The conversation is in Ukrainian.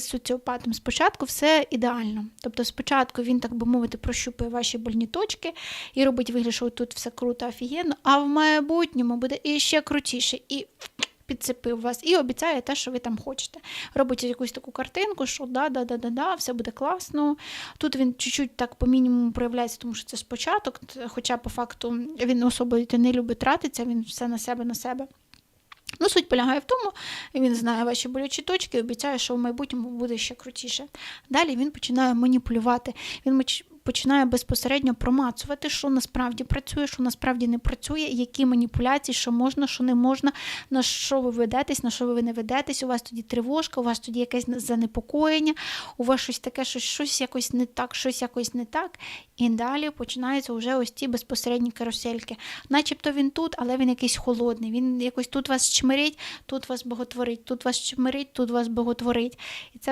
з соціопатом спочатку все ідеально. Тобто, спочатку він, так би мовити, прощупує ваші больні точки і робить вигляд, що тут все круто, офігенно, а в майбутньому буде іще крутіше. І підцепив вас і обіцяє те, що ви там хочете. Робить якусь таку картинку, що да, да, да, да, да, все буде класно. Тут він чуть-чуть так по мінімуму проявляється, тому що це спочаток, хоча по факту він особо не любить тратитися, він все на себе на себе. Ну, суть полягає в тому, він знає ваші болючі точки і обіцяє, що в майбутньому буде ще крутіше. Далі він починає маніпулювати. Він починає безпосередньо промацувати, що насправді працює, що насправді не працює, які маніпуляції, що можна, що не можна, на що ви ведетесь, на що ви не ведетесь. У вас тоді тривожка, у вас тоді якесь занепокоєння, у вас щось таке, що щось якось не так, щось якось не так. І далі починаються вже ось ці безпосередні карусельки. Начебто він тут, але він якийсь холодний. Він якось тут вас чмирить, тут вас боготворить, тут вас чмирить, тут вас боготворить. І це